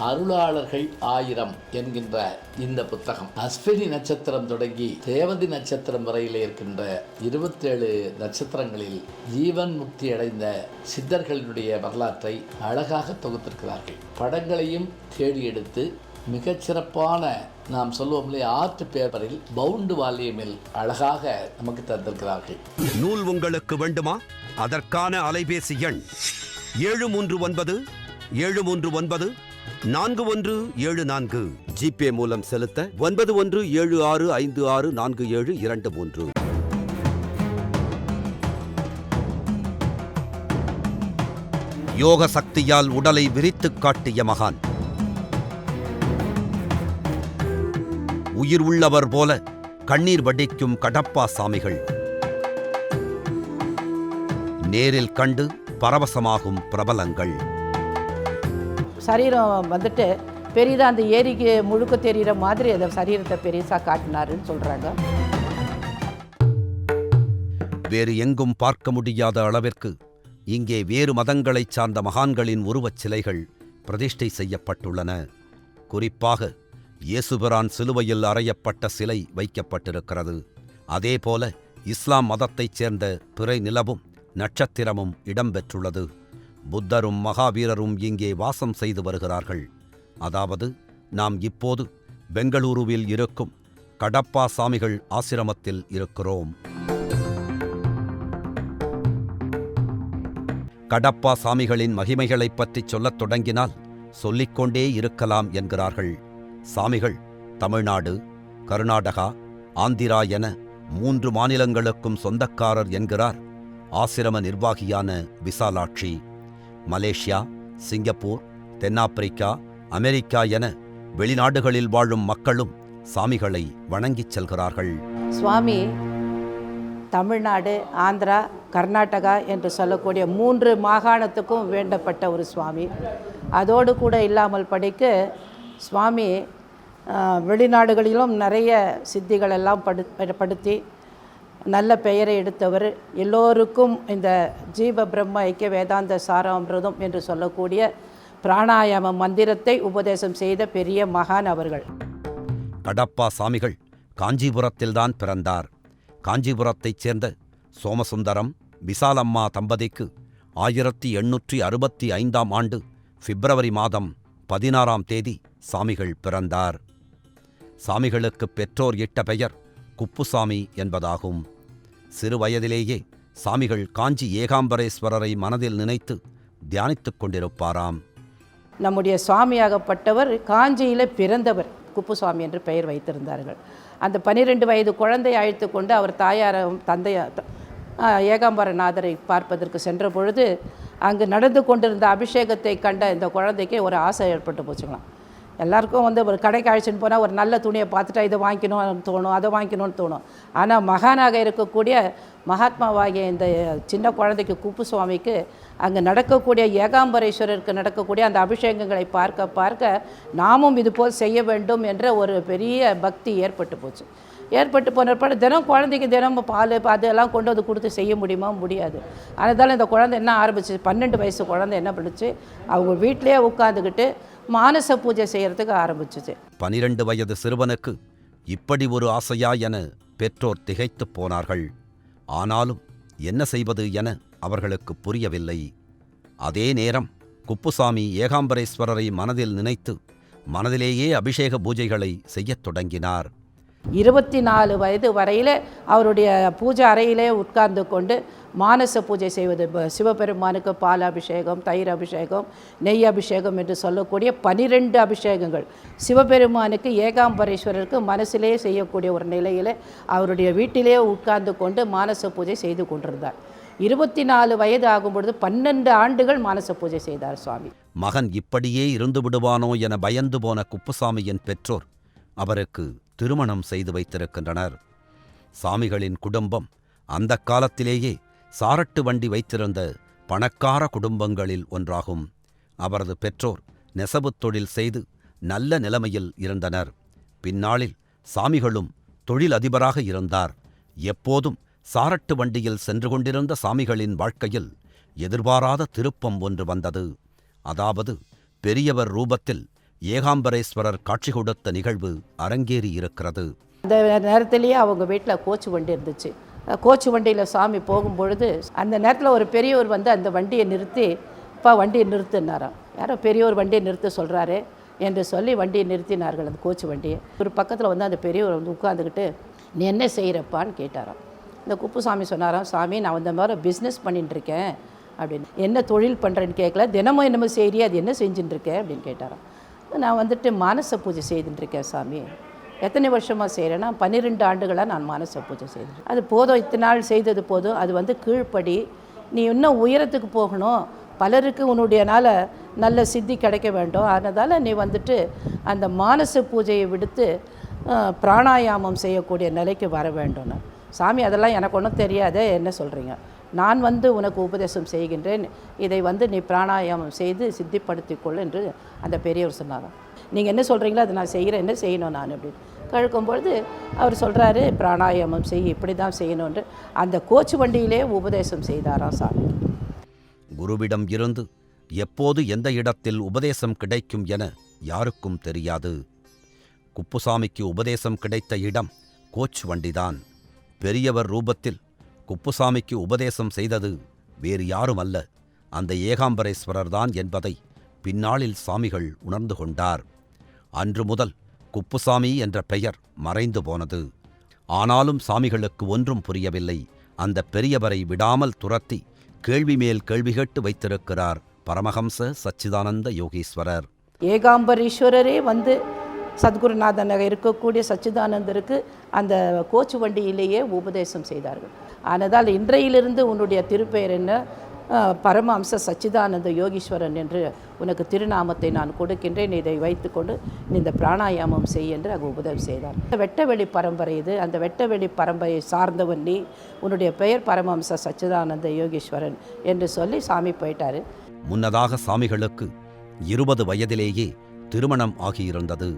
அருளாளர்கள் ஆயிரம் என்கின்ற இந்த புத்தகம். அஸ்வினி நட்சத்திரம் தொடங்கி தேவதி நட்சத்திரம் வரையில் இருக்கின்ற இருபத்தேழு நட்சத்திரங்களில் ஜீவன் முக்தி அடைந்த சித்தர்களினுடைய வரலாற்றை அழகாக தொகுத்திருக்கிறார்கள். படங்களையும் தேடி எடுத்து மிகச்சிறப்பான நாம் சொல்லுவோம் இல்லையா ஆர்ட் பேப்பரில் பவுண்டு வால்யூமில் அழகாக நமக்கு தந்திருக்கிறார்கள். நூல் உங்களுக்கு வேண்டுமா? அதற்கான அலைபேசி எண் ஏழு மூன்று ஒன்பது ஏழு மூன்று ஒன்பது நான்கு ஒன்று ஏழு நான்கு. ஜிபே மூலம் செலுத்த ஒன்பது ஒன்று ஏழு ஆறு ஐந்து ஆறு நான்கு ஏழு இரண்டு மூன்று. யோக சக்தியால் உடலை விரித்துக் காட்டிய மகான். உயிர் உள்ளவர் போல கண்ணீர் வடிக்கும் கடப்பா சாமிகள். நேரில் கண்டு பரவசமாகும் பிரபலங்கள். சரீரம் வந்துட்டு பெரிதாக அந்த ஏரிக்கு முழுக்க தெரிகிற மாதிரி அந்த சரீரத்தை பெருசாக காட்டினாருன்னு சொல்கிறாங்க வேறு எங்கும் பார்க்க முடியாத அளவிற்கு இங்கே வேறு மதங்களைச் சார்ந்த மகான்களின் உருவச் சிலைகள் பிரதிஷ்டை செய்யப்பட்டுள்ளன. குறிப்பாக இயேசுபிரான் சிலுவையில் அறையப்பட்ட சிலை வைக்கப்பட்டிருக்கிறது. அதேபோல இஸ்லாம் மதத்தைச் சேர்ந்த பிறை நிலவும் நட்சத்திரமும் இடம்பெற்றுள்ளது புத்தரும் மகாவீரரும் இங்கே வாசம் செய்து வருகிறார்கள். அதாவது நாம் இப்போது பெங்களூருவில் இருக்கும் கடப்பா சாமிகள் ஆசிரமத்தில் இருக்கிறோம். கடப்பா சாமிகளின் மகிமைகளைப் பற்றிச் சொல்லத் தொடங்கினால் சொல்லிக்கொண்டே இருக்கலாம் என்கிறார்கள். சாமிகள் தமிழ்நாடு கர்நாடகா ஆந்திரா என மூன்று மாநிலங்களுக்கும் சொந்தக்காரர் என்கிறார் ஆசிரம நிர்வாகியான விசாலாட்சி. மலேசியா சிங்கப்பூர் தென்னாப்பிரிக்கா அமெரிக்கா என வெளிநாடுகளில் வாழும் மக்களும் சாமிகளை வணங்கிச் செல்கிறார்கள். சுவாமி தமிழ்நாடு ஆந்திரா கர்நாடகா என்று சொல்லக்கூடிய மூன்று மாகாணத்துக்கும் வேண்டப்பட்ட ஒரு சுவாமி. அதோடு கூட இல்லாமல் படிக்க சுவாமி வெளிநாடுகளிலும் நிறைய சித்திகள் எல்லாம் படு படுத்தி நல்ல பெயரை எடுத்தவர். எல்லோருக்கும் இந்த ஜீவ பிரம்ம ஐக்கிய வேதாந்த சாராமிரதம் என்று சொல்லக்கூடிய பிராணாயாம மந்திரத்தை உபதேசம் செய்த பெரிய மகான் அவர்கள். கடப்பா சாமிகள் காஞ்சிபுரத்தில்தான் பிறந்தார். காஞ்சிபுரத்தைச் சேர்ந்த சோமசுந்தரம் விசாலம்மா தம்பதிக்கு ஆயிரத்தி எண்ணூற்றி அறுபத்தி ஐந்தாம் ஆண்டு பிப்ரவரி மாதம் பதினாறாம் தேதி சாமிகள் பிறந்தார். சாமிகளுக்கு பெற்றோர் இட்ட பெயர் குப்புசாமி என்பதாகும். சிறுவயதிலேயே சாமிகள் காஞ்சி ஏகாம்பரேஸ்வரரை மனதில் நினைத்து தியானித்துக் கொண்டிருப்பாராம். நம்முடைய சுவாமியாகப்பட்டவர் காஞ்சியில் பிறந்தவர் குப்புசுவாமி என்று பெயர் வைத்திருந்தார்கள். அந்த பனிரெண்டு வயது குழந்தை அழைத்து கொண்டு அவர் தாயாரும் தந்தைய ஏகாம்பரநாதரை பார்ப்பதற்கு சென்ற பொழுது அங்கு நடந்து கொண்டிருந்த அபிஷேகத்தை கண்ட இந்த குழந்தைக்கு ஒரு ஆசை ஏற்பட்டு போச்சுங்களாம். எல்லாருக்கும் வந்து ஒரு கடைக்கு அழைச்சின்னு போனால் ஒரு நல்ல துணியை பார்த்துட்டா இதை வாங்கிக்கணும்னு தோணும் அதை வாங்கிக்கணும்னு தோணும். ஆனால் மகானாக இருக்கக்கூடிய மகாத்மாவாகிய இந்த சின்ன குழந்தைக்கு குப்பு சுவாமிக்கு அங்கே நடக்கக்கூடிய ஏகாம்பரேஸ்வரருக்கு நடக்கக்கூடிய அந்த அபிஷேகங்களை பார்க்க பார்க்க நாமும் இதுபோல் செய்ய வேண்டும் என்ற ஒரு பெரிய பக்தி ஏற்பட்டு போச்சு. ஏற்பட்டு போனப்பட தினம் குழந்தைக்கு தினம் பால் அதெல்லாம் கொண்டு வந்து கொடுத்து செய்ய முடியுமா? முடியாது. அதனால இந்த குழந்தை என்ன ஆரம்பிச்சு பன்னெண்டு வயசு குழந்தை என்ன பண்ணுச்சு? அவங்க வீட்டிலேயே உட்காந்துக்கிட்டு மானச பூஜை செய்கிறதுக்கு ஆரம்பிச்சுச்சு. பனிரெண்டு வயது சிறுவனுக்கு இப்படி ஒரு ஆசையா என பெற்றோர் திகைத்துப் போனார்கள். ஆனாலும் என்ன செய்வது என அவர்களுக்கு புரியவில்லை. அதே நேரம் குப்புசாமி ஏகாம்பரேஸ்வரரை மனதில் நினைத்து மனதிலேயே அபிஷேக பூஜைகளை செய்யத் தொடங்கினார். இருபத்தி நாலு வயது வரையில் அவருடைய பூஜை அறையிலே உட்கார்ந்து கொண்டு மானச பூஜை செய்வது. சிவபெருமானுக்கு பால் அபிஷேகம் தயிர் அபிஷேகம் நெய் அபிஷேகம் என்று சொல்லக்கூடிய பனிரெண்டு அபிஷேகங்கள். சிவபெருமானுக்கு ஏகாம்பரேஸ்வரருக்கு மனசிலே செய்யக்கூடிய ஒரு நிலையில் அவருடைய வீட்டிலே உட்கார்ந்து கொண்டு மானச பூஜை செய்து கொண்டிருந்தார். இருபத்தி நாலு வயது ஆகும் பொழுது பன்னெண்டு ஆண்டுகள் மானச பூஜை செய்தார் சுவாமி. மகன் இப்படியே இருந்து விடுவானோ என பயந்து போன குப்புசாமியின் பெற்றோர் அவருக்கு திருமணம் செய்து வைத்திருக்கின்றனர். சாமிகளின் குடும்பம் அந்த காலத்திலேயே சாரட்டு வண்டி வைத்திருந்த பணக்கார குடும்பங்களில் ஒன்றாகும். அவரது பெற்றோர் நெசவுத் தொழில் செய்து நல்ல நிலைமையில் இருந்தனர். பின்னாளில் சாமிகளும் தொழிலதிபராக இருந்தார். எப்போதும் சாரட்டு வண்டியில் சென்று கொண்டிருந்த சாமிகளின் வாழ்க்கையில் எதிர்பாராத திருப்பம் ஒன்று வந்தது. அதாவது பெரியவர் ரூபத்தில் ஏகாம்பரேஸ்வரர் காட்சி கொடுத்த நிகழ்வு அரங்கேறி இருக்கிறது அந்த நேரத்திலேயே அவங்க வீட்டில் கோச்சு வண்டி இருந்துச்சு. கோச்சு வண்டியில் சாமி போகும்பொழுது அந்த நேரத்தில் ஒரு பெரியவர் வந்து அந்த வண்டியை நிறுத்தி இப்போ வண்டியை நிறுத்தினாராம் யாரோ பெரியவர் வண்டியை நிறுத்த சொல்கிறாரு என்று சொல்லி வண்டியை நிறுத்தினார்கள் அந்த கோச்சு வண்டியை. ஒரு பக்கத்தில் வந்து அந்த பெரியவர் வந்து உட்காந்துக்கிட்டு நீ என்ன செய்கிறப்பான்னு கேட்டாராம். இந்த குப்புசாமி சொன்னாராம் சாமி நான் அந்த மாதிரி பிஸ்னஸ் பண்ணிட்டுருக்கேன் அப்படின்னு. என்ன தொழில் பண்ணுறேன்னு கேட்கல தினமும் என்னமோ செய்றியே அது என்ன செஞ்சுட்டுருக்கேன் அப்படின்னு கேட்டாராம். நான் வந்துட்டு மானச பூஜை செய்துட்டுருக்கேன் சாமி. எத்தனை வருஷமாக செய்கிறேன்னா பன்னிரெண்டு ஆண்டுகளாக நான் மானச பூஜை செய்தேன் அது போதும் இத்தனை நாள் செய்தது போதும் அது வந்து கீழ்ப்படி நீ இன்னும் உயரத்துக்கு போகணும். பலருக்கு உன்னுடையனால் நல்ல சித்தி கிடைக்க வேண்டும். அதனால் நீ வந்துட்டு அந்த மானச பூஜையை விடுத்து பிராணாயாமம் செய்யக்கூடிய நிலைக்கு வர வேண்டும்னு சாமி அதெல்லாம் எனக்கு ஒன்றும் தெரியாதே என்ன சொல்கிறீங்க நான் வந்து உனக்கு உபதேசம் செய்கின்றேன். இதை வந்து நீ பிராணாயாமம் செய்து சித்திப்படுத்திக்கொள் என்று அந்த பெரியவர் சொன்னாராம். நீங்கள் என்ன சொல்கிறீங்களோ அதை நான் செய்கிறேன் என்ன செய்யணும் நான் அப்படின்னு. கழுக்கும் பொழுது அவர் சொல்கிறாரு பிராணாயாமம் செய் இப்படி தான் செய்யணும்னு அந்த கோச்சு வண்டியிலே உபதேசம் செய்தாராம் சாமி. குருவிடம் இருந்து எப்போது எந்த இடத்தில் உபதேசம் கிடைக்கும் என யாருக்கும் தெரியாது. குப்புசாமிக்கு உபதேசம் கிடைத்த இடம் கோச் வண்டிதான். பெரியவர் ரூபத்தில் குப்புசாமிக்கு உபதேசம் செய்தது வேறு யாரும் அல்ல அந்த ஏகாம்பரேஸ்வரர்தான் என்பதை பின்னாளில் சாமிகள் உணர்ந்து கொண்டார். அன்று முதல் குப்புசாமி என்ற பெயர் மறைந்து போனது. ஆனாலும் சாமிகளுக்கு ஒன்றும் புரியவில்லை. அந்த பெரியவரை விடாமல் துரத்தி கேள்வி மேல் கேள்வி கேட்டு வைத்திருக்கிறார் பரமஹம்ச சச்சிதானந்த யோகீஸ்வரர். ஏகாம்பரீஸ்வரரே வந்து சத்குருநாதனாக இருக்கக்கூடிய சச்சிதானந்தருக்கு அந்த கோச்சு வண்டியிலேயே உபதேசம் செய்தார்கள். ஆனதால் இன்றையிலிருந்து உன்னுடைய திருப்பெயர் என்ன? பரமஹம்ச சச்சிதானந்த யோகீஸ்வரன் என்று உனக்கு திருநாமத்தை நான் கொடுக்கின்றேன். இதை வைத்துக்கொண்டு நீ இந்த பிராணாயாமம் செய் என்று அங்கு உபதவி செய்தார். வெட்டவெளி பரம்பரை இது. அந்த வெட்டவெளி பரம்பரையை சார்ந்தவன் நீ. உன்னுடைய பெயர் பரமஹம்ச சச்சிதானந்த யோகீஸ்வரன் என்று சொல்லி சாமி போயிட்டார். முன்னதாக சாமிகளுக்கு இருபது வயதிலேயே திருமணம் ஆகியிருந்தது.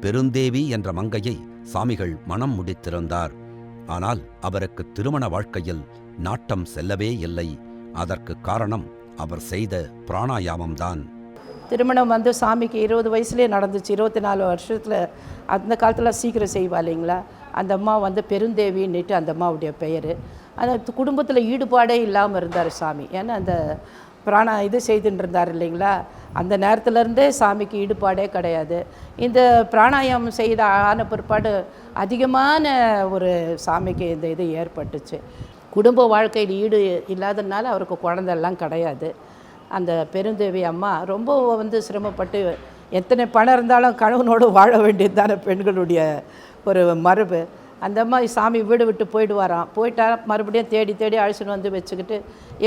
பெருந்தேவி என்ற மங்கையை சாமிகள் மனம் முடித்திருந்தார். ஆனால் அவருக்கு திருமண வாழ்க்கையில் நாட்டம் செல்லவே இல்லை. அதற்கு காரணம் அவர் செய்த பிராணாயாமம்தான். திருமணம் வந்து சாமிக்கு இருபது வயசுலேயே நடந்துச்சு. இருபத்தி நாலு வருஷத்தில் அந்த காலத்தில் சீக்கிரம் செய்வா இல்லைங்களா? அந்த அம்மா வந்து பெருந்தேவின்னுட்டு அந்த அம்மாவுடைய பெயர். அந்த குடும்பத்தில் ஈடுபாடே இல்லாமல் இருந்தார் சாமி. ஏன்னா அந்த பிராண இது செய்துட்டு இருந்தார் இல்லைங்களா? அந்த நேரத்துலேருந்தே சாமிக்கு ஈடுபாடே கிடையாது. இந்த பிராணாயாமம் செய்த ஆன பிற்பாடு அதிகமான ஒரு சாமிக்கு இந்த இது ஏற்பட்டுச்சு. குடும்ப வாழ்க்கையில் ஈடு இல்லாததுனால அவருக்கு குழந்தெல்லாம் கிடையாது. அந்த பெருந்தேவி அம்மா ரொம்ப வந்து சிரமப்பட்டு எத்தனை பணம் இருந்தாலும் கணவனோடு வாழ வேண்டியது தானே பெண்களுடைய ஒரு மரபு. அந்த அம்மா சாமி வீடு விட்டு போயிடுவாராம் போயிட்டா மறுபடியும் தேடி தேடி அழைச்சிட்டு வந்து வச்சுக்கிட்டு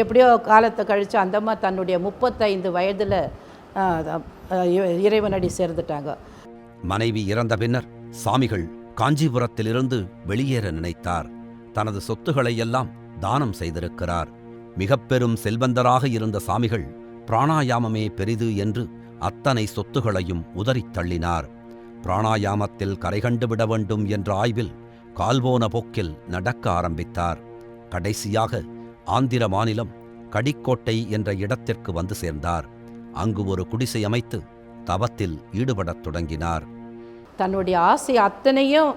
எப்படியோ காலத்தை கழித்து அந்தம்மா தன்னுடைய முப்பத்தைந்து வயதில் இறைவனடி சேர்ந்துட்டாங்க. மனைவி இறந்த பின்னர் சாமிகள் காஞ்சிபுரத்திலிருந்து வெளியேற நினைத்தார். தனது சொத்துக்களை எல்லாம் தானம் செய்திருக்கிறார். மிகப்பெரும் செல்வந்தராக இருந்த சாமிகள் பிராணாயாமமே பெரிது என்று அத்தனை சொத்துகளையும் உதறித் தள்ளினார். பிராணாயாமத்தில் கரைகண்டு விட வேண்டும் என்ற ஆய்வில் கால்போன போக்கில் நடக்க ஆரம்பித்தார். கடைசியாக ஆந்திர மாநிலம் கடிக்கோட்டை என்ற இடத்திற்கு வந்து சேர்ந்தார். அங்கு ஒரு குடிசை அமைத்து தவத்தில் ஈடுபடத் தொடங்கினார். தன்னுடைய ஆசை அத்தனையும்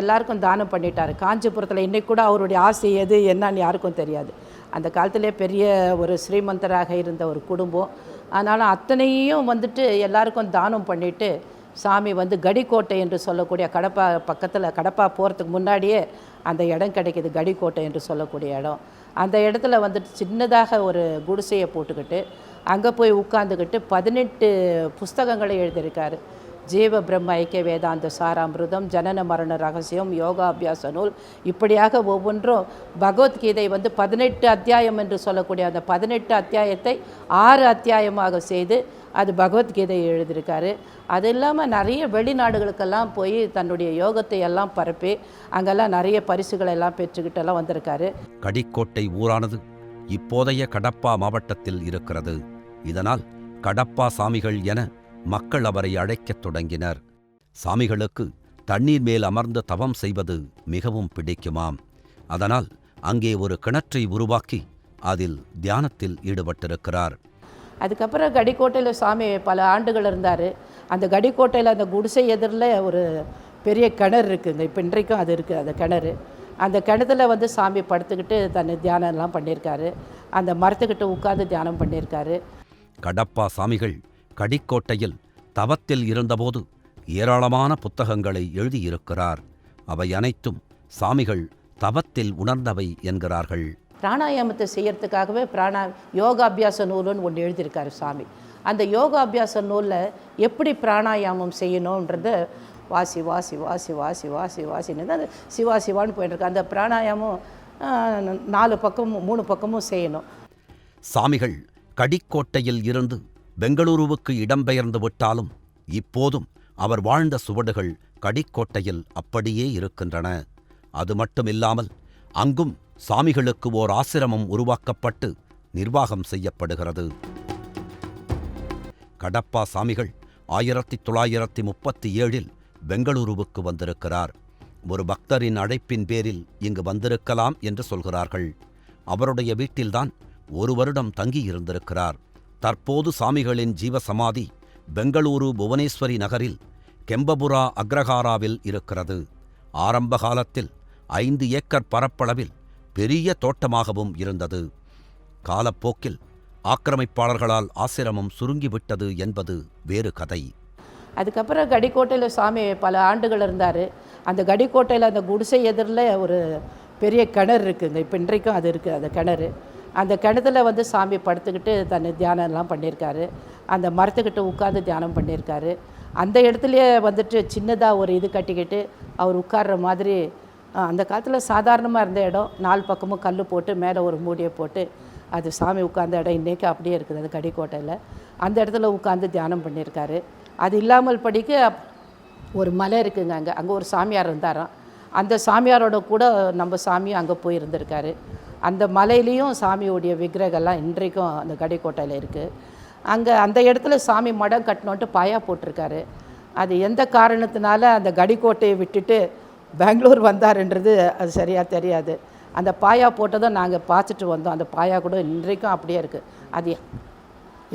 எல்லாருக்கும் தானம் பண்ணிட்டார். காஞ்சிபுரத்தில் இன்றைக்கு கூட அவருடைய ஆசை எது என்னன்னு யாருக்கும் தெரியாது. அந்த காலத்திலே பெரிய ஒரு ஸ்ரீமந்தராக இருந்த ஒரு குடும்பம். ஆனாலும் அத்தனையும் வந்துட்டு எல்லாருக்கும் தானம் பண்ணிவிட்டு சாமி வந்து கடிக்கோட்டை என்று சொல்லக்கூடிய கடப்பா பக்கத்தில் கடப்பா போகிறதுக்கு முன்னாடியே அந்த இடம் கிடைக்கிது கடிக்கோட்டை என்று சொல்லக்கூடிய இடம். அந்த இடத்துல வந்துட்டு சின்னதாக ஒரு குடிசையை போட்டுக்கிட்டு அங்கே போய் உட்காந்துக்கிட்டு பதினெட்டு புஸ்தகங்களை எழுதியிருக்காரு. ஜீவ பிரம்ம ஐக்கிய வேதாந்த சாராமிருதம் ஜனன மரண ரகசியம் யோகாபியாச நூல். இப்படியாக ஒவ்வொன்றும் பகவத்கீதை வந்து பதினெட்டு அத்தியாயம் என்று சொல்லக்கூடிய அந்த பதினெட்டு அத்தியாயத்தை ஆறு அத்தியாயமாக செய்து அது பகவத்கீதை எழுதியிருக்காரு. அது இல்லாமல் நிறைய வெளிநாடுகளுக்கெல்லாம் போய் தன்னுடைய யோகத்தை எல்லாம் பரப்பி அங்கெல்லாம் நிறைய பரிசுகளை எல்லாம் பெற்றுக்கிட்டெல்லாம் வந்திருக்காரு. கடிக்கோட்டை ஊரானது இப்போதைய கடப்பா மாவட்டத்தில் இருக்கிறது. இதனால் கடப்பா சாமிகள் என மக்கள் அவரை அழைக்கத் தொடங்கினர். சாமிகளுக்கு தண்ணீர் மேல் அமர்ந்து தவம் செய்வது மிகவும் பிடிக்குமாம். அதனால் அங்கே ஒரு கிணற்றை உருவாக்கி அதில் தியானத்தில் ஈடுபட்டிருக்கிறார். அதுக்கப்புறம் கடிக்கோட்டையில் சாமி பல ஆண்டுகள் இருந்தார். அந்த கடிக்கோட்டையில் அந்த குடிசை எதிரில் ஒரு பெரிய கிணறு இருக்குங்க. இப்போ இன்றைக்கும் அது இருக்குது அந்த கிணறு. அந்த கிணத்துல வந்து சாமி படுத்துக்கிட்டு தன்னை தியானம்லாம் பண்ணியிருக்காரு. அந்த மரத்துக்கிட்ட உட்காந்து தியானம் பண்ணியிருக்காரு. கடப்பா சாமிகள் கடிக்கோட்டையில் தவத்தில் இருந்தபோது ஏராளமான புத்தகங்களை எழுதியிருக்கிறார். அவை அனைத்தும் சாமிகள் தவத்தில் உணர்ந்தவை என்கிறார்கள். பிராணாயாமத்தை செய்யறதுக்காகவே பிராணா யோகாபியாச நூலுன்னு ஒன்று எழுதியிருக்காரு சாமி. அந்த யோகாபியாச நூலில் எப்படி பிராணாயாமம் செய்யணுன்றத வாசி வாசி வாசி வாசி வாசி வாசின்னு தான் அது சிவா சிவான்னு போயிட்டுருக்கு அந்த பிராணாயாமம் நாலு பக்கமும் மூணு பக்கமும் செய்யணும். சாமிகள் கடிக்கோட்டையில் இருந்து பெங்களூருவுக்கு இடம்பெயர்ந்து விட்டாலும் இப்போதும் அவர் வாழ்ந்த சுவடுகள் கடிக்கோட்டையில் அப்படியே இருக்கின்றன. அது மட்டுமில்லாமல் அங்கும் சாமிகளுக்கு ஓர் ஆசிரமம் உருவாக்கப்பட்டு நிர்வாகம் செய்யப்படுகிறது. கடப்பா சாமிகள் ஆயிரத்தி தொள்ளாயிரத்தி முப்பத்தி ஏழில் பெங்களூருவுக்கு வந்திருக்கிறார். ஒரு பக்தரின் அழைப்பின் பேரில் இங்கு வந்திருக்கலாம் என்று சொல்கிறார்கள். அவருடைய வீட்டில்தான் ஒரு வருடம் தங்கியிருந்திருக்கிறார். தற்போது சாமிகளின் ஜீவசமாதி பெங்களூரு புவனேஸ்வரி நகரில் கெம்பபுரா அக்ரஹாராவில் இருக்கிறது. ஆரம்ப காலத்தில் ஐந்து ஏக்கர் பரப்பளவில் பெரிய தோட்டமாகவும் இருந்தது. காலப்போக்கில் ஆக்கிரமிப்பாளர்களால் ஆசிரமம் சுருங்கிவிட்டது என்பது வேறு கதை. அதுக்கப்புறம் கடிக்கோட்டையில் சாமி பல ஆண்டுகள் இருந்தார். அந்த கடிக்கோட்டையில் அந்த குடிசை எதிரில் ஒரு பெரிய கிணறு இருக்குங்க. இப்போ இன்றைக்கும் அது இருக்குது அந்த கிணறு. அந்த கிணத்துல வந்து சாமி படுத்துக்கிட்டு தன்னை தியானம்லாம் பண்ணியிருக்காரு. அந்த மரத்துக்கிட்ட உட்காந்து தியானம் பண்ணியிருக்காரு. அந்த இடத்துலையே வந்துட்டு சின்னதாக ஒரு இது கட்டிக்கிட்டு அவர் உட்கார்ற மாதிரி அந்த காலத்தில் சாதாரணமாக இருந்த இடம். நாலு பக்கமும் கல் போட்டு மேலே ஒரு மூடியை போட்டு அது சாமி உட்கார்ந்த இடம். இன்றைக்கி அப்படியே இருக்குது. அது கடிக்கோட்டையில். அந்த இடத்துல உட்காந்து தியானம் பண்ணியிருக்காரு. அது இல்லாமல் படிக்க ஒரு மலை இருக்குங்க அங்கே. அங்கே ஒரு சாமியார் இருந்தாராம். அந்த சாமியாரோட கூட நம்ம சாமியும் அங்கே போயிருந்திருக்காரு அந்த மலையிலையும் சாமியோடைய விக்கிரகெல்லாம் இன்றைக்கும் அந்த கடிக்கோட்டையில் இருக்குது அங்கே அந்த இடத்துல சாமி மடம் கட்டணுன்ட்டு பாயா போட்டிருக்காரு. அது எந்த காரணத்தினால அந்த கடிக்கோட்டையை விட்டுட்டு பெங்களூர் வந்தாருன்றது அது சரியாக தெரியாது. அந்த பாயா போட்டதை நாங்கள் பார்த்துட்டு வந்தோம். அந்த பாயா கூட இன்றைக்கும் அப்படியே இருக்குது அது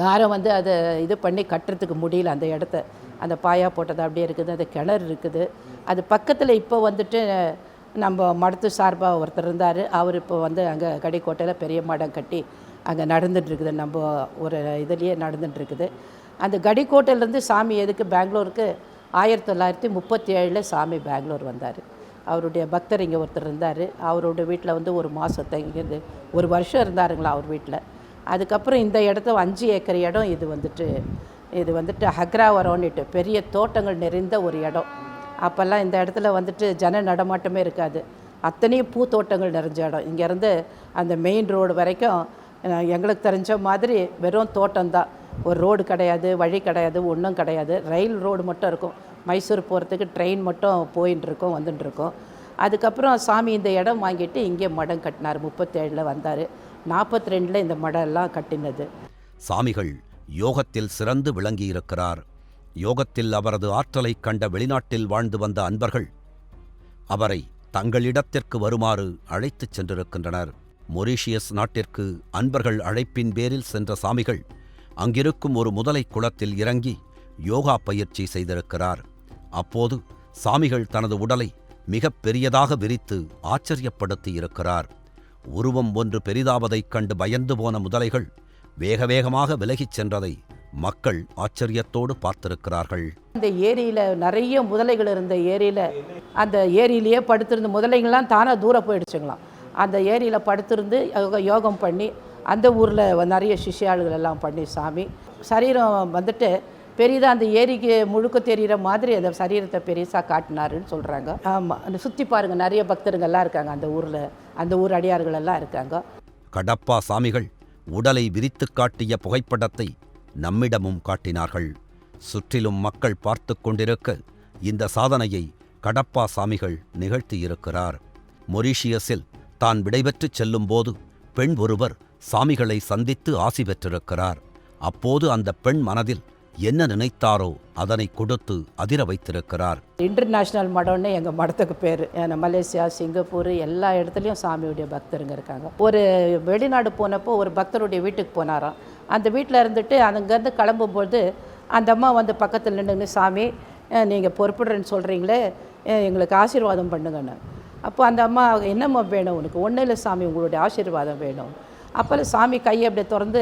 யாரும் வந்து அதை இது பண்ணி கட்டுறதுக்கு முடியல அந்த இடத்த. அந்த பாயா போட்டது அப்படியே இருக்குது அந்த கிணறு இருக்குது. அது பக்கத்தில் இப்போ வந்துட்டு நம்ம மடத்து சார்பாக ஒருத்தர் இருந்தார். அவர் இப்போ வந்து அங்கே கடிக்கோட்டையில் பெரிய மடம் கட்டி அங்கே நடந்துட்டுருக்குது. நம்ம ஒரு இதுலேயே நடந்துட்டுருக்குது. அந்த கடிக்கோட்டையிலேருந்து சாமி எதுக்கு? பெங்களூருக்கு ஆயிரத்தி தொள்ளாயிரத்தி முப்பத்தி ஏழில் சாமி பெங்களூர் வந்தார். அவருடைய பக்தர் இங்கே ஒருத்தர் இருந்தார். அவருடைய வீட்டில் வந்து ஒரு மாதம் தங்கியிருந்து ஒரு வருஷம் இருந்தாருங்களா அவர் வீட்டில் அதுக்கப்புறம் இந்த இடத்த அஞ்சு ஏக்கர் இடம் இது வந்துட்டு இது வந்துட்டு ஹக்ராவரம்னுட்டு பெரிய தோட்டங்கள் நிறைந்த ஒரு இடம். அப்போல்லாம் இந்த இடத்துல வந்துட்டு ஜன நடமாட்டமே இருக்காது. அத்தனையும் பூத்தோட்டங்கள் நிறைஞ்ச இடம். இங்கேருந்து அந்த மெயின் ரோடு வரைக்கும் எங்களுக்கு தெரிஞ்ச மாதிரி வெறும் தோட்டம்தான் ஒரு ரோடு கிடையாது வழி கிடையாது ஒன்றும் கிடையாது. ரயில் ரோடு மட்டும் இருக்கும். மைசூர் போகிறதுக்கு ட்ரெயின் மட்டும் போயின்னு இருக்கும் அதுக்கப்புறம் சாமி இந்த இடம் வாங்கிட்டு இங்கே மடம் கட்டினார். முப்பத்தேழில் வந்தார். நாற்பத்தி ரெண்டில் இந்த மடம் எல்லாம் கட்டினது. சாமிகள் யோகத்தில் சிறந்து விளங்கியிருக்கிறார். யோகத்தில் அவரது ஆற்றலைக் கண்ட வெளிநாட்டில் வாழ்ந்து வந்த அன்பர்கள் அவரை தங்களிடத்திற்கு வருமாறு அழைத்துச் சென்றிருக்கின்றனர். மொரீஷியஸ் நாட்டிற்கு அன்பர்கள் அழைப்பின் பேரில் சென்ற சாமிகள் அங்கிருக்கும் ஒரு முதலை குளத்தில் இறங்கி யோகா பயிற்சி செய்திருக்கிறார். அப்போது சாமிகள் தனது உடலை மிகப் பெரியதாக விரித்து ஆச்சரியப்படுத்தி இருக்கிறார் உருவம் ஒன்று பெரிதாவதைக் கண்டு பயந்து போன முதலைகள் வேக வேகமாக விலகிச் சென்றதை மக்கள் ஆச்சரியத்தோடு பார்த்திருக்கிறார்கள். இந்த ஏரியில் நிறைய முதலைகள் இருந்த ஏரியில் அந்த ஏரியிலேயே படுத்திருந்த முதலைகள்லாம் தானாக தூரம் போயிடுச்சுங்களாம். அந்த ஏரியில் படுத்திருந்து யோக- யோகம் பண்ணி அந்த ஊரில் நிறைய சிஷ்யாளுகள் எல்லாம் பண்ணி சாமி. சரீரம் வந்துட்டு பெரிதாக அந்த ஏரிக்கு முழுக்க தெரிகிற மாதிரி அந்த சரீரத்தை பெருசாக காட்டினாருன்னு சொல்கிறாங்க ஆமாம் அந்த சுற்றி பாருங்கள் நிறைய பக்தருங்கெல்லாம் இருக்காங்க அந்த ஊரில் அந்த ஊர் அடியார்கள் எல்லாம் இருக்காங்க. கடப்பா சாமிகள் உடலை விரித்துக் காட்டிய புகைப்படத்தை நம்மிடமும் காட்டினார்கள். சுற்றிலும் மக்கள் பார்த்து கொண்டிருக்க இந்த சாதனையை கடப்பா சாமிகள் நிகழ்த்தியிருக்கிறார். மொரீஷியஸில் தான் விடைபெற்றுச் செல்லும்போது பெண் ஒருவர் சாமிகளை சந்தித்து ஆசி பெற்றிருக்கிறார். அப்போது அந்த பெண் மனதில் என்ன நினைத்தாரோ அதனை கொடுத்து அதிர வைத்திருக்கிறார். இன்டர்நேஷ்னல் மடம்னு எங்கள் மடத்துக்கு பேர். மலேசியா சிங்கப்பூர் எல்லா இடத்துலையும் சாமியுடைய பக்தருங்க இருக்காங்க. ஒரு வெளிநாடு போனப்போ ஒரு பக்தருடைய வீட்டுக்கு போனாராம். அந்த வீட்டில் இருந்துட்டு அங்கேருந்து கிளம்பும்போது அந்த அம்மா வந்து பக்கத்தில் நின்றுன்னு சாமி நீங்கள் பொறுப்பிடுறேன்னு சொல்கிறீங்களே எங்களுக்கு ஆசீர்வாதம் பண்ணுங்கன்னு. அப்போ அந்த அம்மா என்னம்மா வேணும் உனக்கு? ஒன்றும் இல்லை சாமி உங்களுடைய ஆசீர்வாதம் வேணும். அப்போ சாமி கையை அப்படியே திறந்து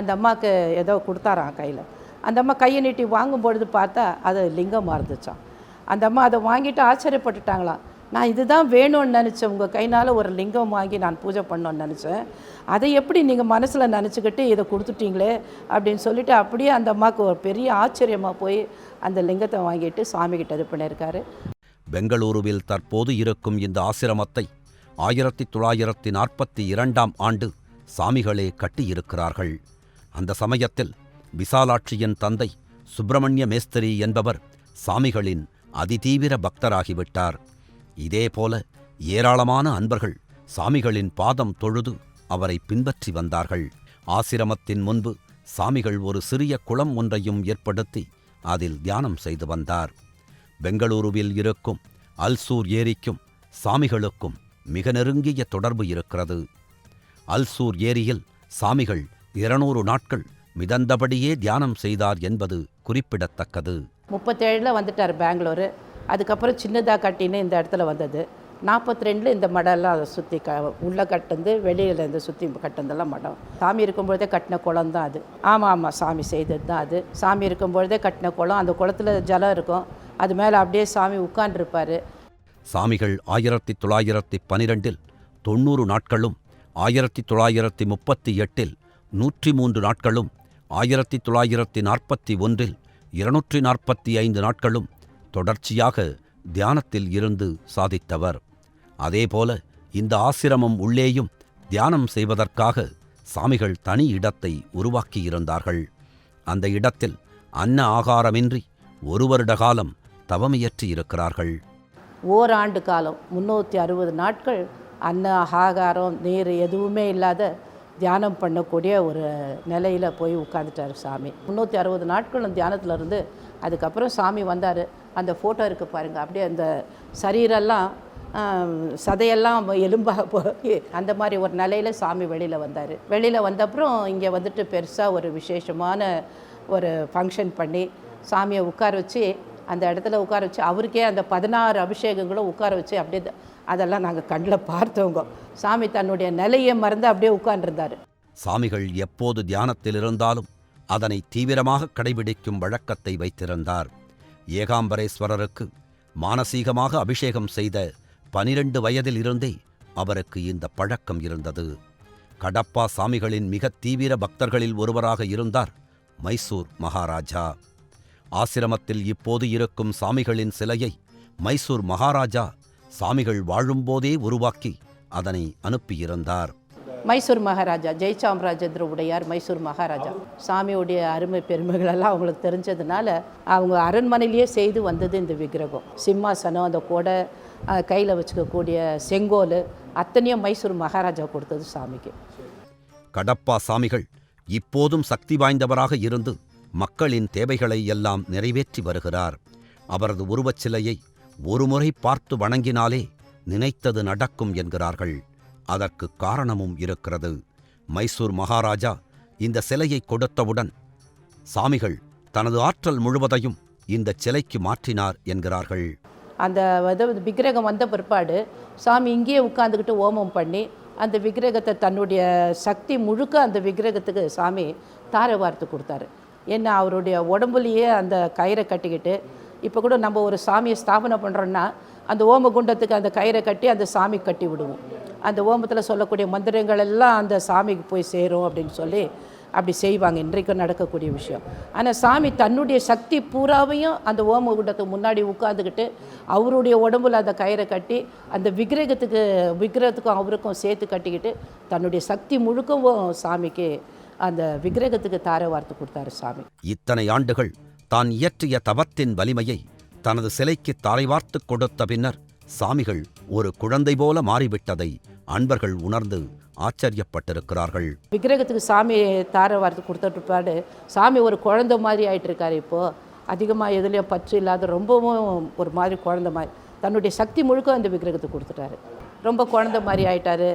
அந்த அம்மாவுக்கு ஏதோ கொடுத்தாராம் கையில். அந்த அம்மா கையை நீட்டி வாங்கும் பொழுது பார்த்தா அது லிங்கமாக இருந்துச்சாம் அந்த அம்மா அதை வாங்கிட்டு ஆச்சரியப்பட்டுட்டாங்களாம். நான் இதுதான் வேணும்னு நினச்சேன். உங்கள் கைனால் ஒரு லிங்கம் வாங்கி நான் பூஜை பண்ணோன்னு நினச்சேன். அதை எப்படி நீங்கள் மனசில் நினச்சிக்கிட்டு இதை கொடுத்துட்டீங்களே அப்படின்னு சொல்லிட்டு அப்படியே அந்த அம்மாவுக்கு ஒரு பெரிய ஆச்சரியமாக போய் அந்த லிங்கத்தை வாங்கிட்டு சாமிகிட்ட இது பண்ணியிருக்காரு. பெங்களூருவில் தற்போது இருக்கும் இந்த ஆசிரமத்தை ஆயிரத்தி தொள்ளாயிரத்தி நாற்பத்தி இரண்டாம் ஆண்டு சாமிகளே கட்டியிருக்கிறார்கள். அந்த சமயத்தில் விசாலாட்சியின் தந்தை சுப்பிரமணிய மேஸ்திரி என்பவர் சாமிகளின் அதிதீவிர பக்தராகிவிட்டார். இதேபோல ஏராளமான அன்பர்கள் சாமிகளின் பாதம் தொழுது அவரை பின்பற்றி வந்தார்கள். ஆசிரமத்தின் முன்பு சாமிகள் ஒரு சிறிய குளம் ஒன்றையும் ஏற்படுத்தி அதில் தியானம் செய்து வந்தார். பெங்களூருவில் இருக்கும் அல்சூர் ஏரிக்கும் சாமிகளுக்கும் மிக நெருங்கிய தொடர்பு இருக்கிறது. அல்சூர் ஏரியில் சாமிகள் இருநூறு நாட்கள் மிதந்தபடியே தியானம் செய்தார் என்பது குறிப்பிடத்தக்கது. முப்பத்தேழில் வந்துட்டார் பெங்களூரு. அதுக்கப்புறம் சின்னதாக கட்டின்னு இந்த இடத்துல வந்தது. நாற்பத்தி ரெண்டில் இந்த மடம்லாம் அதை சுற்றி க உள்ளே கட்டுந்து வெளியில் இந்த சுற்றி கட்டுனதெல்லாம் மடம். சாமி இருக்கும்பொழுதே கட்டின குளம் தான் அது. ஆமாம் ஆமாம் சாமி செய்தது தான் அது. சாமி இருக்கும்பொழுதே கட்டின குளம் அந்த குளத்துல ஜலம் இருக்கும். அது மேலே அப்படியே சாமி உட்காண்டிருப்பார் சாமிகள் ஆயிரத்தி தொள்ளாயிரத்தி பனிரெண்டில் தொண்ணூறு நாட்களும் ஆயிரத்தி தொள்ளாயிரத்தி முப்பத்தி எட்டில் நூற்றி மூன்று நாட்களும் ஆயிரத்தி தொள்ளாயிரத்தி நாற்பத்தி ஒன்றில் இருநூற்றி நாற்பத்தி ஐந்து நாட்களும் தொடர்ச்சியாக தியானத்தில் இருந்து சாதித்தவர். அதேபோல இந்த ஆசிரமம் உள்ளேயும் தியானம் செய்வதற்காக சாமிகள் தனி இடத்தை உருவாக்கியிருந்தார்கள். அந்த இடத்தில் அன்ன ஆகாரமின்றி ஒரு வருட காலம் தவமியற்றி இருக்கிறார்கள். ஓராண்டு காலம் முன்னூற்றி அறுபது நாட்கள் அன்ன ஆகாரம் நீர் எதுவுமே இல்லாத தியானம் பண்ணக்கூடிய ஒரு நிலையில் போய் உட்காந்துட்டார் சாமி. முந்நூற்றி அறுபது நாட்களும் தியானத்தில் இருந்து அதுக்கப்புறம் சாமி வந்தார். அந்த ஃபோட்டோ இருக்குது பாருங்கள் அப்படியே அந்த சரீரெல்லாம் சதையெல்லாம் எலும்பாக போய் அந்த மாதிரி ஒரு நிலையில் சாமி வெளியில் வந்தார். வெளியில் வந்தப்புறம் இங்கே வந்துட்டு பெருசாக ஒரு விசேஷமான ஒரு ஃபங்க்ஷன் பண்ணி சாமியை உட்கார வச்சு அந்த இடத்துல உட்கார வச்சு அவருக்கே அந்த பதினாறு அபிஷேகங்களும் உட்கார வச்சு அப்படியே த- அதெல்லாம் நாங்கள் கண்ணில் பார்த்தவங்க. சாமி தன்னுடைய நிலையை மறந்து அப்படியே உட்கார்ந்துருந்தார். சாமிகள் எப்போது தியானத்தில் இருந்தாலும் அதனை தீவிரமாக கடைபிடிக்கும் வழக்கத்தை வைத்திருந்தார். ஏகாம்பரேஸ்வரருக்கு மானசீகமாக அபிஷேகம் செய்த பனிரெண்டு வயதில் இருந்தே அவருக்கு இந்த பழக்கம் இருந்தது. கடப்பா சாமிகளின் மிக தீவிர பக்தர்களில் ஒருவராக இருந்தார் மைசூர் மகாராஜா. ஆசிரமத்தில் இப்போது இருக்கும் சாமிகளின் சிலையை மைசூர் மகாராஜா சாமிகள் வாழும்போதே உருவாக்கி அதனை அனுப்பியிருந்தார் மைசூர் மகாராஜா ஜெயச்சாமராஜேந்திர உடையார் மைசூர் மகாராஜா. சாமியுடைய அருமை பெருமைகள் எல்லாம் அவங்களுக்கு தெரிஞ்சதுனால அவங்க அரண்மனையிலேயே செய்து வந்தது இந்த விக்கிரகம். சிம்மாசனம் அந்த கொடை கையில் வச்சுக்கக்கூடிய செங்கோல் அத்தனையும் மைசூர் மகாராஜா கொடுத்தது சாமிக்கு. கடப்பா சாமிகள் இப்போதும் சக்தி வாய்ந்தவராக இருந்து மக்களின் தேவைகளை எல்லாம் நிறைவேற்றி வருகிறார். அவரது உருவச் சிலையை ஒருமுறை பார்த்து வணங்கினாலே நினைத்தது நடக்கும் என்கிறார்கள். அதற்கு காரணமும் இருக்கிறது. மைசூர் மகாராஜா இந்த சிலையை கொடுத்தவுடன் சாமிகள் தனது ஆற்றல் முழுவதையும் இந்த சிலைக்கு மாற்றினார் என்கிறார்கள். அந்த விக்கிரகம் வந்த பிற்பாடு சாமி இங்கேயே உட்காந்துக்கிட்டு ஓமம் பண்ணி அந்த விக்கிரகத்தை தன்னுடைய சக்தி முழுக்க அந்த விக்கிரகத்துக்கு சாமி தாரை வார்த்து கொடுத்தாரு. ஏன்னா அவருடைய உடம்புலையே அந்த கயிறை கட்டிக்கிட்டு இப்போ கூட நம்ம ஒரு சாமியை ஸ்தாபனை பண்ணுறோன்னா அந்த ஓம குண்டத்துக்கு அந்த கயிறை கட்டி அந்த சாமி கட்டி விடுவோம். அந்த ஓமத்தில் சொல்லக்கூடிய மந்திரங்கள் எல்லாம் அந்த சாமிக்கு போய் சேரும் அப்படின்னு சொல்லி அப்படி செய்வாங்க. இன்றைக்கும் நடக்கக்கூடிய விஷயம். ஆனால் சாமி தன்னுடைய சக்தி பூராவையும் அந்த ஓம குண்டத்துக்கு முன்னாடி உட்காந்துக்கிட்டு அவருடைய உடம்புல அந்த கயிறை கட்டி அந்த விக்கிரகத்துக்கு விக்கிரகத்துக்கும் அவருக்கும் சேர்த்து கட்டிக்கிட்டு தன்னுடைய சக்தி முழுக்கவும் சாமிக்கு அந்த விக்கிரகத்துக்கு தார வார்த்து கொடுத்தாரு சாமி. இத்தனை ஆண்டுகள் தான் இயற்றிய தவத்தின் வலிமையை தனது சிலைக்கு தாரை வார்த்துக் கொடுத்த பின்னர் சாமிகள் ஒரு குழந்தை போல மாறிவிட்டதை அன்பர்கள் உணர்ந்து ஆச்சரியப்பட்டிருக்கிறார்கள். விக்கிரகத்துக்கு சாமி தார வார்த்து கொடுத்துட்டு பாடு சாமி ஒரு குழந்தை மாதிரி ஆயிட்டு இருக்காரு இப்போது அதிகமாக எதுலேயும் பற்று இல்லாத ரொம்பவும் ஒரு மாதிரி குழந்தை மாதிரி. தன்னுடைய சக்தி முழுக்க அந்த விக்கிரகத்துக்கு கொடுத்துட்டாரு. ரொம்ப குழந்தை மாதிரி ஆயிட்டாரு.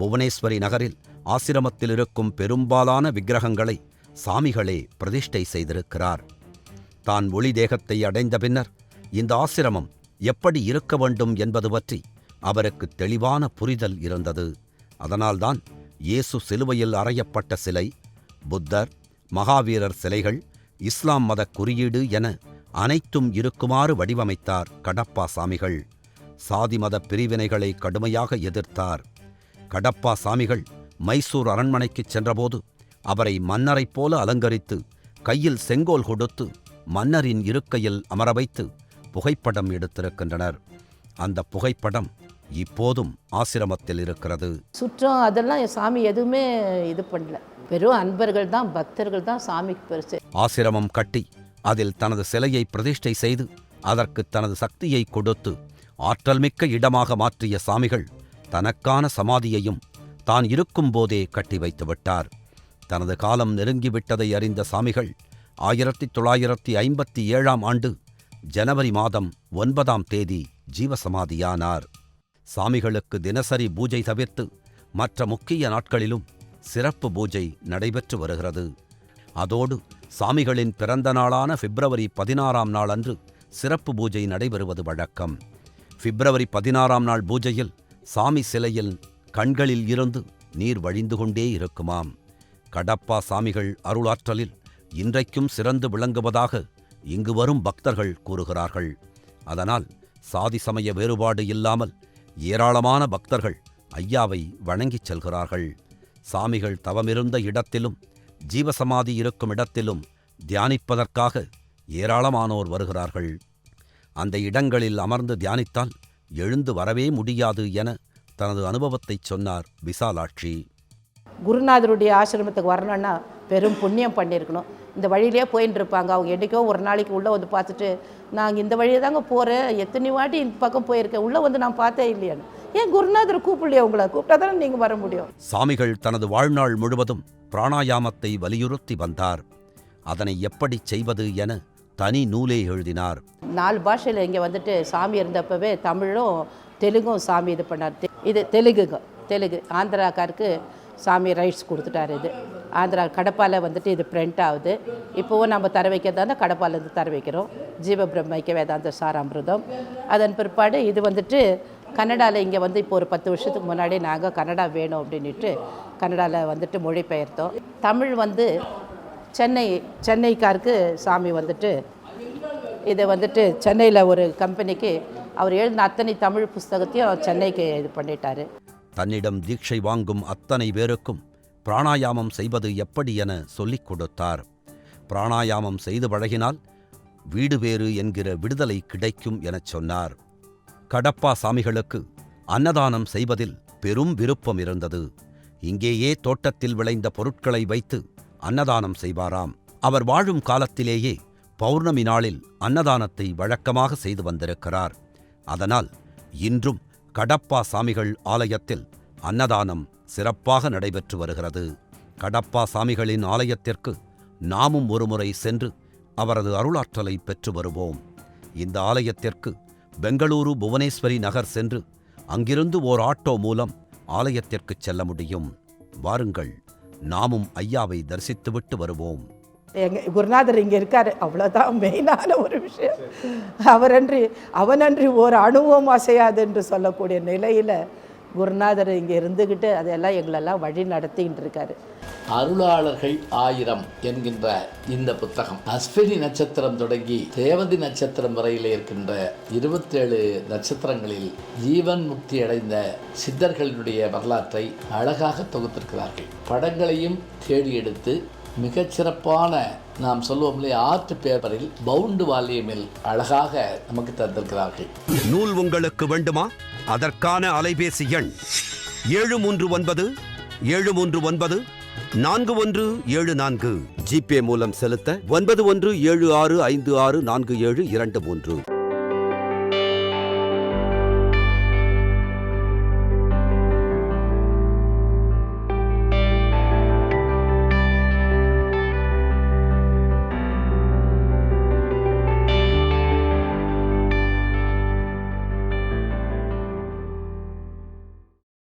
புவனேஸ்வரி நகரில் ஆசிரமத்தில் இருக்கும் பெரும்பாலான விக்கிரகங்களை சாமிகளே பிரதிஷ்டை செய்திருக்கிறார். தான் ஒளி தேகத்தை அடைந்த பின்னர் இந்த ஆசிரமம் எப்படி இருக்க வேண்டும் என்பது பற்றி அவருக்கு தெளிவான புரிதல் இருந்தது. அதனால்தான் இயேசு சிலுவையில் அறையப்பட்ட சிலை புத்தர் மகாவீரர் சிலைகள் இஸ்லாம் மத குறியீடு என அனைத்தும் இருக்குமாறு வடிவமைத்தார் கடப்பா சாமிகள். சாதி மத பிரிவினைகளை கடுமையாக எதிர்த்தார். கடப்பா சாமிகள் மைசூர் அரண்மனைக்குச் சென்றபோது அவரை மன்னரைப் போல அலங்கரித்து கையில் செங்கோல் கொடுத்து மன்னரின் இருக்கையில் அமர வைத்து புகைப்படம் எடுத்திருக்கின்றனர். அந்த புகைப்படம் இப்போதும் ஆசிரமத்தில் இருக்கிறது. சுற்றம் அதெல்லாம் சாமி எதுவுமே இது பண்ணல. வெறும் அன்பர்கள் தான் பக்தர்கள் தான் சாமிக்கு பெருசு ஆசிரமம் கட்டி அதில் தனது சிலையை பிரதிஷ்டை செய்து அதற்கு தனது சக்தியை கொடுத்து ஆற்றல்மிக்க இடமாக மாற்றிய சாமிகள் தனக்கான சமாதியையும் தான் இருக்கும்போதே கட்டி வைத்து விட்டார் தனது காலம் நெருங்கிவிட்டதை அறிந்த சாமிகள் ஆயிரத்தி தொள்ளாயிரத்தி ஐம்பத்தி ஏழாம் ஆண்டு ஜனவரி மாதம் ஒன்பதாம் தேதி ஜீவசமாதியானார். சாமிகளுக்கு தினசரி பூஜை தவிர்த்து மற்ற முக்கிய நாட்களிலும் சிறப்பு பூஜை நடைபெற்று வருகிறது. அதோடு சாமிகளின் பிறந்த நாளான பிப்ரவரி பதினாறாம் நாள் அன்று சிறப்பு பூஜை நடைபெறுவது வழக்கம். பிப்ரவரி பதினாறாம் நாள் பூஜையில் சாமி சிலையில் கண்களில் இருந்து நீர் வழிந்து கொண்டே இருக்குமாம். கடப்பா சாமிகள் அருளாற்றலில் இன்றைக்கும் சிறந்து விளங்குவதாக இங்கு வரும் பக்தர்கள் கூறுகிறார்கள். அதனால் சாதி சமய வேறுபாடு இல்லாமல் ஏராளமான பக்தர்கள் ஐயாவை வணங்கிச் செல்கிறார்கள். சாமிகள் தவமிருந்த இடத்திலும் ஜீவசமாதி இருக்கும் இடத்திலும் தியானிப்பதற்காக ஏராளமானோர் வருகிறார்கள். அந்த இடங்களில் அமர்ந்து தியானித்தால் எழுந்து வரவே முடியாது என தனது அனுபவத்தைச் சொன்னார் விசாலாட்சி. குருநாதருடைய ஆசிரமத்துக்கு வரணும்னா பெரும் புண்ணியம் பண்ணியிருக்கணும். இந்த வழியிலே போயின்னு இருப்பாங்க அவங்க என்றைக்கோ ஒரு நாளைக்கு உள்ளே வந்து பார்த்துட்டு நாங்கள் இந்த வழியே தாங்க போகிறேன் எத்தனை வாட்டி இந்த பக்கம் போயிருக்கேன். உள்ளே வந்து நான் பார்த்தே இல்லையான்னு. ஏன் குருநாதர் கூப்பிடலையே உங்களை? கூப்பிட்டா தானே நீங்கள் வர முடியும். சாமிகள் தனது வாழ்நாள் முழுவதும் பிராணாயாமத்தை வலியுறுத்தி வந்தார். அதனை எப்படிச் செய்வது என தனி நூலே எழுதினார். நாலு பாஷையில் இங்கே வந்துட்டு சாமி இருந்தப்பவே தமிழும் தெலுங்கும் சாமி இது பண்ணார். இது தெலுங்குங்க. தெலுங்கு ஆந்திராக்காருக்கு சாமி ரைட்ஸ் கொடுத்துட்டாரு இது. ஆந்திரா கடப்பால வந்துட்டு இது பிரிண்ட் ஆகுது. இப்போவும் நம்ம தர வைக்கிறதா இருந்தால் கடப்பாலேருந்து தர வைக்கிறோம். ஜீவ பிரம்மைக்க வேதாந்த சாராமிருதம். அதன் பிற்பாடு இது வந்துட்டு கன்னடாவில் இங்கே வந்து இப்போ ஒரு பத்து வருஷத்துக்கு முன்னாடி நாங்கள் கன்னடா வேணும் அப்படின்ட்டு கன்னடாவில் வந்துட்டு மொழிபெயர்த்தோம். தமிழ் வந்து சென்னை சென்னைக்காருக்கு சாமி வந்துட்டு இதை வந்துட்டு சென்னையில் ஒரு கம்பெனிக்கு அவர் எழுதின அத்தனை தமிழ் புஸ்தகத்தையும் சென்னைக்கு இது பண்ணிட்டாரு. தன்னிடம் தீட்சை வாங்கும் அத்தனை பேருக்கும் பிராணாயாமம் செய்வது எப்படி என சொல்லிக் கொடுத்தார். பிராணாயாமம் செய்து பழகினால் வீடு வேறு என்கிற விடுதலை கிடைக்கும் எனச் சொன்னார். கடப்பா சாமிகளுக்கு அன்னதானம் செய்வதில் பெரும் விருப்பம் இருந்தது. இங்கேயே தோட்டத்தில் விளைந்த பொருட்களை வைத்து அன்னதானம் செய்வாராம். அவர் வாழும் காலத்திலேயே பௌர்ணமி நாளில் அன்னதானத்தை வழக்கமாக செய்து வந்திருக்கிறார். அதனால் இன்றும் கடப்பா சாமிகள் ஆலயத்தில் அன்னதானம் சிறப்பாக நடைபெற்று வருகிறது. கடப்பா சாமிகளின் ஆலயத்திற்கு நாமும் ஒருமுறை சென்று அவரது அருளாற்றலை பெற்று வருவோம். இந்த ஆலயத்திற்கு பெங்களூரு புவனேஸ்வரி நகர் சென்று அங்கிருந்து ஓர் ஆட்டோ மூலம் ஆலயத்திற்குச் செல்ல முடியும். வாருங்கள் நாமும் ஐயாவை தரிசித்துவிட்டு வருவோம். எங்கள் குருநாதர் இங்கே இருக்கார். அவ்வளோதான் மெயினான ஒரு விஷயம். அவரன்றி அவனன்றி ஒரு அணுவும் அசையாது என்று சொல்லக்கூடிய நிலையில் குருநாதர் இங்கே இருந்துக்கிட்டு அதெல்லாம் எங்களெல்லாம் வழி நடத்திக்கிட்டு இருக்காரு. அருளாளர்கள் ஆயிரம் என்கின்ற இந்த புத்தகம். அஸ்வினி நட்சத்திரம் தொடங்கி தேவதி நட்சத்திரம் வரையில் இருக்கின்ற இருபத்தேழு நட்சத்திரங்களில் ஜீவன் முக்தி அடைந்த சித்தர்களினுடைய வரலாற்றை அழகாக தொகுத்திருக்கிறார்கள். படங்களையும் தேடி எடுத்து மிகச்சிறப்பான நாம் சொல்லுவோம் இல்லையா ஆர்ட் பேப்பரில் பவுண்டு வால்யூமில் அழகாக நமக்கு தந்திருக்கிறார்கள். நூல் உங்களுக்கு வேண்டுமா? அதற்கான அலைபேசி எண் ஏழு மூன்று ஒன்பது ஏழு மூன்று ஒன்பது நான்கு ஒன்று ஏழு நான்கு. ஜிபே மூலம் செலுத்த ஒன்பது ஒன்று ஏழு ஆறு ஐந்து ஆறு நான்கு ஏழு இரண்டு மூன்று.